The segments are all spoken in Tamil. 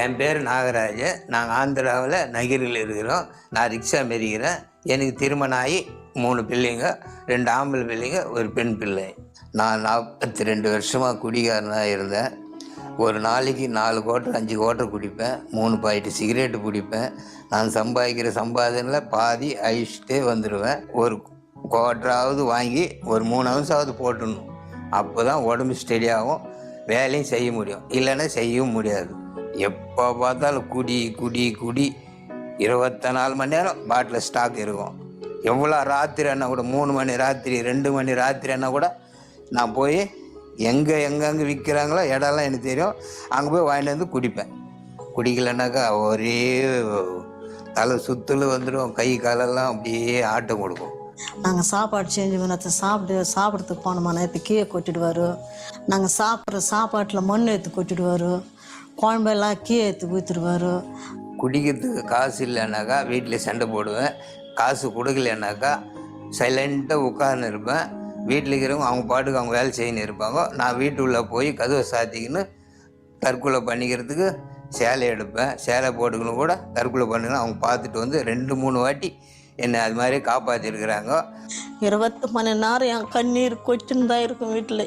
என் பேர் நாகராஜ். நாங்கள் ஆந்திராவில் நகரில் இருக்கிறோம். நான் ரிக்ஷா மெரிகிறேன் எனக்கு திருமணம் ஆகி மூணு பிள்ளைங்க ரெண்டு ஆம்பளை பிள்ளைங்க ஒரு பெண் பிள்ளை. நான் நாற்பத்தி ரெண்டு வருஷமாக குடிகாரனாக இருந்தேன். ஒரு நாளைக்கு நாலு கோட்டர் அஞ்சு கோட்டர் குடிப்பேன். மூணு பாயிட்டு சிகரெட்டு குடிப்பேன் நான் சம்பாதிக்கிற சம்பாதனையில் பாதி அழிச்சிட்டே வந்துடுவேன் ஒரு கோட்டராவது வாங்கி ஒரு மூணு அவுன்ஸாவது போட்டுடணும். அப்போ தான் உடம்பு ஸ்டெடியாகும் வேலையும் செய்ய முடியும். இல்லைன்னா செய்யவும் முடியாது. எப்போ பார்த்தாலும் குடி குடி குடி. இருபத்தி நாலு மணி நேரம் பாட்டில் ஸ்டாக் இருக்கும். எவ்வளோ ராத்திரி என்ன கூட? மூணு மணி ராத்திரி ரெண்டு மணி ராத்திரி என்ன கூட நான் போய் எங்கே எங்கெங்கே விற்கிறாங்களோ இடம்லாம் எனக்கு தெரியும். அங்கே போய் வாங்கிட்டு வந்து குடிப்பேன். குடிக்கலைன்னாக்கா ஒரே தலை சுத்தலு வந்துடும். கை காலெல்லாம் அப்படியே ஆட்டம் கொடுக்கும். நாங்கள் சாப்பாடு செஞ்சு நேற்று சாப்பிட்டு சாப்பிட்றதுக்கு போனோம்னா நேற்று கீழே கொட்டிடுவார். நாங்கள் சாப்பிட்ற சாப்பாட்டில் மண் எடுத்து கொட்டிடுவார். குழம்பெல்லாம் கீழே எடுத்து ஊற்றுருவார் குடிக்கிறதுக்கு காசு இல்லைனாக்கா வீட்டில் சண்டை போடுவேன். காசு கொடுக்கலனாக்கா சைலண்ட்டாக உட்கார்ந்து இருப்பேன். வீட்டில் இருக்கிறவங்க அவங்க பாட்டுக்கு அவங்க வேலை செய்யணும் இருப்பாங்க. நான் வீட்டுக்குள்ளே போய் கதவை சாத்திக்கின்னு தற்கொலை பண்ணிக்கிறதுக்கு சேலை எடுப்பேன். சேலை போட்டுக்கணும் கூட தற்கொலை பண்ணுங்க அவங்க பார்த்துட்டு வந்து ரெண்டு மூணு வாட்டி என்னை அது மாதிரி காப்பாற்றிருக்கிறாங்க இருபத்து மணி நேரம் என் கண்ணீர் கொச்சுன்னு தான் இருக்கும் வீட்டில்.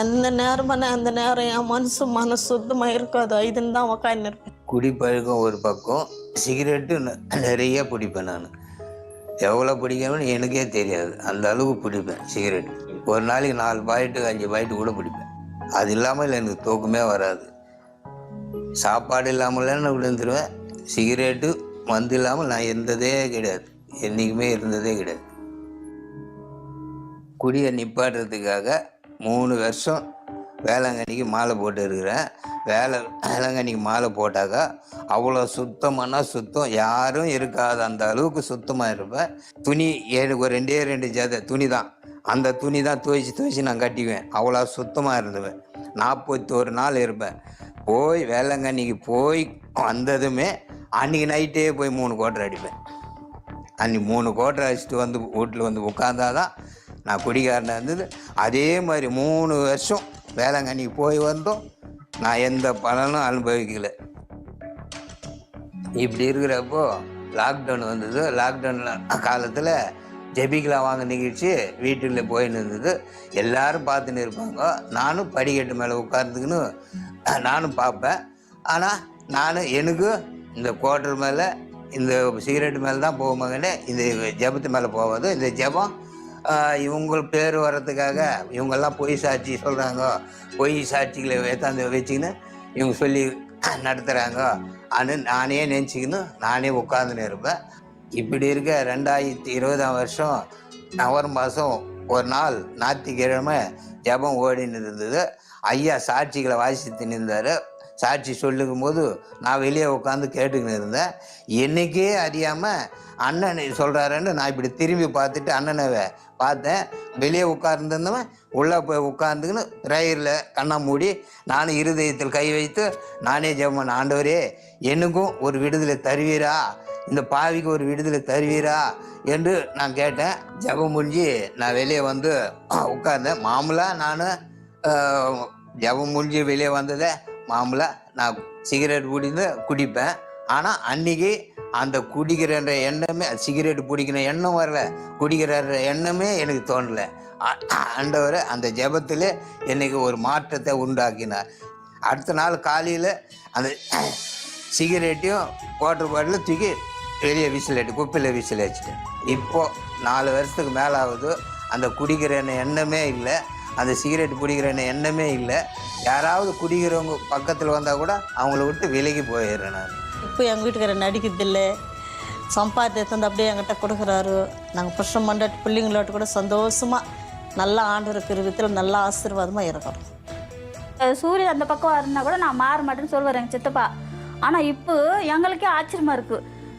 எந்த நேரமான அந்த நேரம் என் மனசு மனசு சுத்தமாக இருக்காது. இதுன்னு தான் உக்காந்து இருப்பேன் குடிப்பழக்கம் ஒரு பக்கம். சிகரெட்டு நிறைய பிடிப்பேன் நான். எவ்வளோ பிடிக்கணும்னு எனக்கே தெரியாது. அந்த அளவுக்கு பிடிப்பேன் சிகரெட் ஒரு நாளைக்கு நாலு பாயிட்டு அஞ்சு பாயிட்டு கூட பிடிப்பேன். அது இல்லாமல் எனக்கு தூக்கமே வராது. சாப்பாடு இல்லாமல் நான் விழுந்துருவேன். சிகரெட்டு மந்து இல்லாமல் நான் இருந்ததே கிடையாது. என்றைக்குமே இருந்ததே கிடையாது. குடியை நிப்பாட்டுறதுக்காக மூணு வருஷம் வேளாங்கண்ணிக்கு மாலை போட்டு இருக்கிறேன். வேலை வேளாங்கண்ணிக்கு மாலை போட்டாக்கா அவ்வளோ சுத்தமானா சுத்தம். யாரும் இருக்காது அந்த அளவுக்கு சுத்தமாக இருப்பேன். துணி எனக்கு ரெண்டே ரெண்டு ஜத துணி தான். அந்த துணி தான் துவைச்சி துவைச்சி நான் கட்டிக்குவேன். அவ்வளோ சுத்தமாக இருந்துவேன். நாற்பத்தோரு நாள் இருப்பேன். போய் வேளாங்கண்ணிக்கு போய் வந்ததுமே அன்றைக்கி நைட்டே போய் மூணு கோட்டர் அடிப்பேன். அன்னைக்கு மூணு கோட்டை அடிச்சுட்டு வந்து வீட்டில் வந்து உட்காந்தாதான் நான் குடிகாரனாக இருந்தது. அதே மாதிரி மூணு வருஷம் வேளாங்கண்ணிக்கு போய் வந்தோம். நான் எந்த பலனும் அனுபவிக்கல. இப்படி இருக்கிறப்போ லாக்டவுன் வந்தது. லாக்டவுன் காலத்தில் ஜெபிக்கலாம் வாங்க நிகழ்ச்சி வீட்டில் போயின்னு இருந்தது. எல்லாரும் பார்த்துன்னு இருப்பாங்க. நானும் படிக்கட்டு மேலே உட்கார்ந்துக்கின்னு நானும் பார்ப்பேன். ஆனால் நான் எனக்கு இந்த குவார்டர் மேலே இந்த சிகரெட் மேலே தான் போக இந்த ஜெபத்து மேலே போகாது இந்த ஜெபம் இவங்க பேர் வர்றதுக்காக இவங்கெல்லாம் பொய் சாட்சி சொல்கிறாங்க பொய் சாட்சிகளை ஏத்தாந்து வச்சுக்கின்னு இவங்க சொல்லி நடத்துகிறாங்க அனு நானே நினச்சிக்கின்னு நானே உட்காந்துன்னு இருப்பேன். இப்படி இருக்க ரெண்டாயிரத்தி இருபதாம் வருஷம் நவம்பர் மாதம் ஒரு நாள் ஞாயிற்றுக்கிழமை ஜெபம் ஓடின்னு இருந்தது. ஐயா சாட்சிகளை வாசித்து நின்றார் சாட்சி சொல்லுங்கும் போது நான் வெளியே உட்காந்து கேட்டுக்கின்னு இருந்தேன். என்னைக்கே அறியாமல் அண்ணன் சொல்கிறாருன்னு நான் இப்படி திரும்பி பார்த்துட்டு அண்ணனை பார்த்தேன். வெளியே உட்கார்ந்துருந்தவன் உள்ளே போய் உட்காந்துக்கின்னு பிரேயரில் கண்ணை மூடி நானும் இருதயத்தில் கை வைத்து நானே ஜெபம் ஆண்டவரே எனக்கும் ஒரு விடுதலை தருவீரா? இந்த பாவிக்கு ஒரு விடுதலை தருவீரா? என்று நான் கேட்டேன். ஜெபம் முடிஞ்சு நான் வெளியே வந்து உட்கார்ந்தேன். மாமூலாக நான் ஜபம் முடிஞ்சு வெளியே வந்ததை மாமூலாக நான் சிகரெட் பிடிந்து குடிப்பேன். ஆனால் அன்னைக்கு அந்த குடிக்கிற எண்ணமே சிகரெட் பிடிக்கிற எண்ணம் வரல. குடிக்கிற எண்ணமே எனக்கு தோணலை. ஆண்டவர் அந்த ஜெபத்தில் என்னைக்கு ஒரு மாற்றத்தை உண்டாக்கினார். அடுத்த நாள் காலையில் அந்த சிகரெட்டையும் வாட்டர் பாட்டிலும் தூக்கி வெளியே விசில் குப்பையில் விசில் வச்சுட்டேன் இப்போது நாலு வருஷத்துக்கு மேலே ஆகுது அந்த குடிக்கிற எண்ணமே இல்லை. அந்த சிகரெட் பிடிக்கிற எண்ணமே இல்லை. யாராவது குடிக்கிறவங்க பக்கத்தில் வந்தால் கூட அவங்கள விட்டு விலகி போயிடுறேன் நான். இப்போ எங்கள் வீட்டுக்காரர் நடிக்கிறதில்ல சம்பாத்தியத்தை வந்து அப்படியே என்கிட்ட கொடுக்குறாரு. நாங்கள் புருஷன் மண்டாட்டி பிள்ளைங்களோட கூட சந்தோஷமாக நல்லா ஆண்டவர் கிருபத்தில் நல்ல ஆசீர்வாதமாக இருக்கிறோம். சூரியன் அந்த பக்கம் இருந்தா கூட நான் மாற மாட்டேன்னு சொல்லுவார் எங்கள் சித்தப்பா. ஆனால் இப்போ எங்களுக்கே ஆச்சரியமா இருக்கு.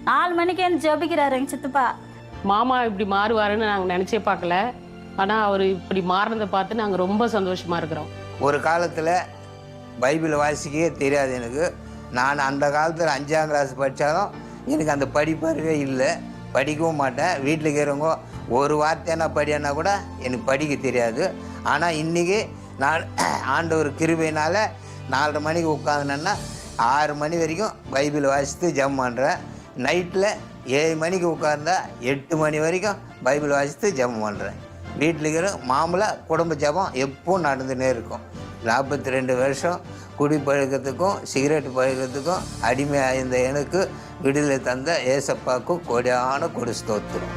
நாலு மணிக்கு வந்து ஜெபிக்கிறாரு எங்கள் சித்தப்பா. மாமா இப்படி மாறுவாருன்னு நாங்கள் நினச்சே பார்க்கல. ஆனால் அவர் இப்படி மாறினதை பார்த்து நாங்கள் ரொம்ப சந்தோஷமாக இருக்கிறோம். ஒரு காலத்தில் பைபிள் வாசிக்கவே தெரியாது எனக்கு. நான் அந்த காலத்தில் அஞ்சாம் கிளாஸ் படித்தாலும் எனக்கு அந்த படிப்பறிவே இல்லை. படிக்கவும் மாட்டேன். வீட்டில் இருக்கிறவங்க ஒரு வார்த்தையான படியானா கூட எனக்கு படிக்க தெரியாது. ஆனால் இன்றைக்கி நான் ஆண்டவர் கிருபையினால் நாலரை மணிக்கு உட்காந்துனேன்னா ஆறு மணி வரைக்கும் பைபிள் வாசித்து ஜம் பண்ணுறேன் நைட்டில் ஏழு மணிக்கு உட்கார்ந்தா எட்டு மணி வரைக்கும் பைபிள் வாசித்து ஜம் பண்ணுறேன் வீட்டில் இருக்கிற மாமூலாக குடும்ப ஜபம் எப்பவும் நடந்துகிட்டே இருக்கும். நாற்பத்தி ரெண்டு வருஷம் குடி பழக்கத்துக்கும் சிகரெட் பழக்கத்துக்கும் அடிமையாக இருந்த எனக்கு விடுதலை தந்த ஏசப்பாவுக்கும் கொடியான கொடு ஸ்தோத்திரம்.